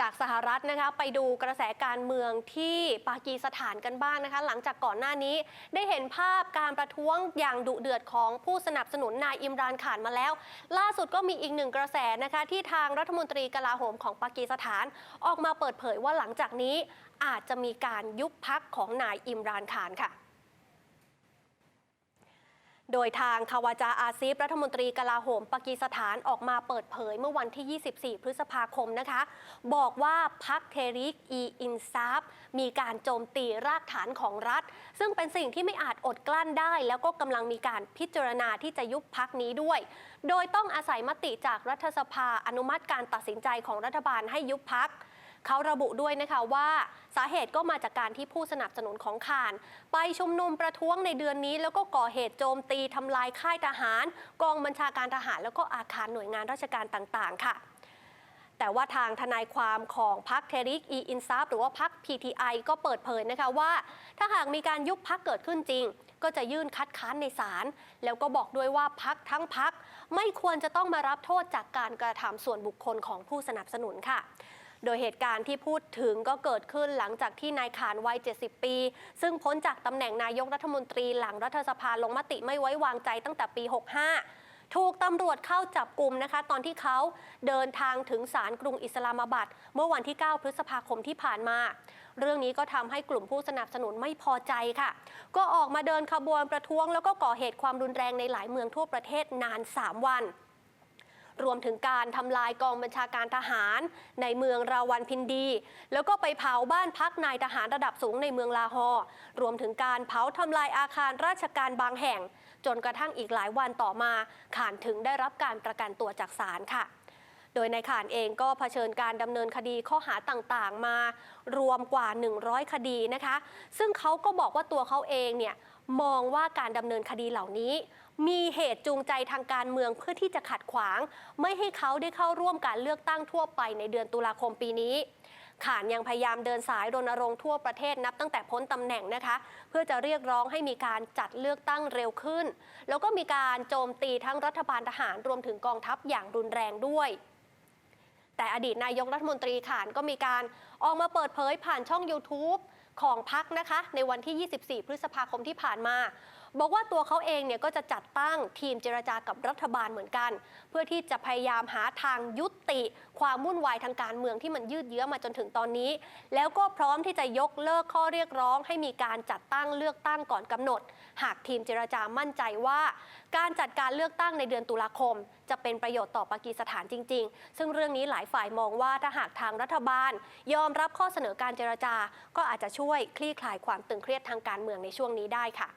จากสหรัฐนะคะไปดูกระแสการเมืองที่ปากีสถานกันบ้างนะคะหลังจากก่อนหน้านี้ได้เห็นภาพการประท้วงอย่างดุเดือดของผู้สนับสนุนนายอิมรานข่านมาแล้ว ล่าสุดก็มีอีกหนึ่งกระแสนะคะที่ทางรัฐมนตรีกลาโหมของปากีสถาน ออกมาเปิดเผยว่าหลังจากนี้อาจจะมีการยุบพักของนายอิมรานข่านค่ะ โดยทางคาวาจาอาซีฟรัฐมนตรีกลาโหมปากีสถานออกมาเปิดเผยเมื่อวันที่ 24 พฤษภาคมนะคะ บอกว่าพักเทริกอีอินซาบมีการโจมตีรากฐานของรัฐ ซึ่งเป็นสิ่งที่ไม่อาจอดกลั้นได้ แล้วก็กำลังมีการพิจารณาที่จะยุบพักนี้ด้วย โดยต้องอาศัยมติจากรัฐสภาอนุมัติการตัดสินใจของรัฐบาลให้ยุบพัก เขาระบุด้วยนะคะว่าสาเหตุก็มาจากการที่ผู้สนับสนุนของข่าน ไปชุมนุมประท้วงในเดือนนี้ แล้วก็ก่อเหตุโจมตีทำลายค่ายทหาร กองบัญชาการทหาร แล้วก็อาคารหน่วยงานราชการต่าง ๆ ค่ะแต่ว่าทางทนายความของพรรคเทริกอีอินซาบหรือว่าพรรค PTI ก็เปิดเผยนะคะว่า ถ้าหากมีการยุบพักเกิดขึ้นจริง ก็จะยื่นคัดค้านในศาลแล้วก็บอกด้วยว่าพักทั้งพัก ไม่ควรจะต้องมารับโทษจากการกระทำส่วนบุคคลของผู้สนับสนุนค่ะ โดยเหตุการณ์ที่พูดถึงก็เกิดขึ้นหลังจากที่นายขานวัย 70 ปี ซึ่งพ้นจากตำแหน่งนายกรัฐมนตรีหลังรัฐสภาลงมติไม่ไว้วางใจตั้งแต่ปี 65ถูกตำรวจเข้าจับกลุ่มนะคะ ตอนที่เขาเดินทางถึงศาลกรุงอิสลามาบัดเมื่อวันที่ 9 พฤษภาคมที่ผ่านมา เรื่องนี้ก็ทำให้กลุ่มผู้สนับสนุนไม่พอใจค่ะ ก็ออกมาเดินขบวนประท้วง แล้วก็ก่อเหตุความรุนแรงในหลายเมืองทั่วประเทศนาน 3 วัน รวมถึงการทำลายกองบัญชาการทหารในเมืองราวันพินดี แล้วก็ไปเผาบ้านพักนายทหารระดับสูงในเมืองลาฮอร์รวมถึงการเผาทำลายอาคารราชการบางแห่ง จนกระทั่งอีกหลายวันต่อมาขานถึงได้รับการประกันตัวจากศาลค่ะโดยนายข่านเองก็เผชิญการดำเนินคดีข้อหาต่างๆ มารวมกว่า 100 คดีนะคะ ซึ่งเขาก็บอกว่าตัวเขาเองเนี่ย มองว่าการดำเนินคดีเหล่านี้ มีเหตุจูงใจทางการเมืองเพื่อที่จะขัดขวาง ไม่ให้เขาได้เข้าร่วมการเลือกตั้งทั่วไปในเดือนตุลาคมปีนี้ขานยังพยายามเดินสายรณรงค์ทั่วประเทศนับตั้งแต่พ้นตำแหน่งนะคะ เพื่อจะเรียกร้องให้มีการจัดเลือกตั้งเร็วขึ้น แล้วก็มีการโจมตีทั้งรัฐบาลทหารรวมถึงกองทัพอย่างรุนแรงด้วย แต่อดีตนายกรัฐมนตรีขานก็มีการออกมาเปิดเผยผ่านช่อง YouTube ของพักนะคะ ในวันที่ 24 พฤษภาคมที่ผ่านมา บอกว่าตัวเขาเองเนี่ยก็จะจัดตั้งทีมเจรจากับรัฐบาลเหมือนกัน เพื่อที่จะพยายามหาทางยุติ ความวุ่นวายทางการเมืองที่มันยืดเยื้อมาจนถึงตอนนี้ แล้วก็พร้อมที่จะยกเลิกข้อเรียกร้อง ให้มีการจัดตั้งเลือกตั้งก่อนกำหนด หากทีมเจรจามั่นใจว่า การจัดการเลือกตั้งในเดือนตุลาคม จะเป็นประโยชน์ต่อปากีสถานจริง ๆ ซึ่งเรื่องนี้หลายฝ่ายมองว่าถ้าหากทางรัฐบาล ยอมรับข้อเสนอการเจรจาก็อาจจะช่วยคลี่คลายความตึงเครียดทางการเมืองในช่วงนี้ได้ค่ะ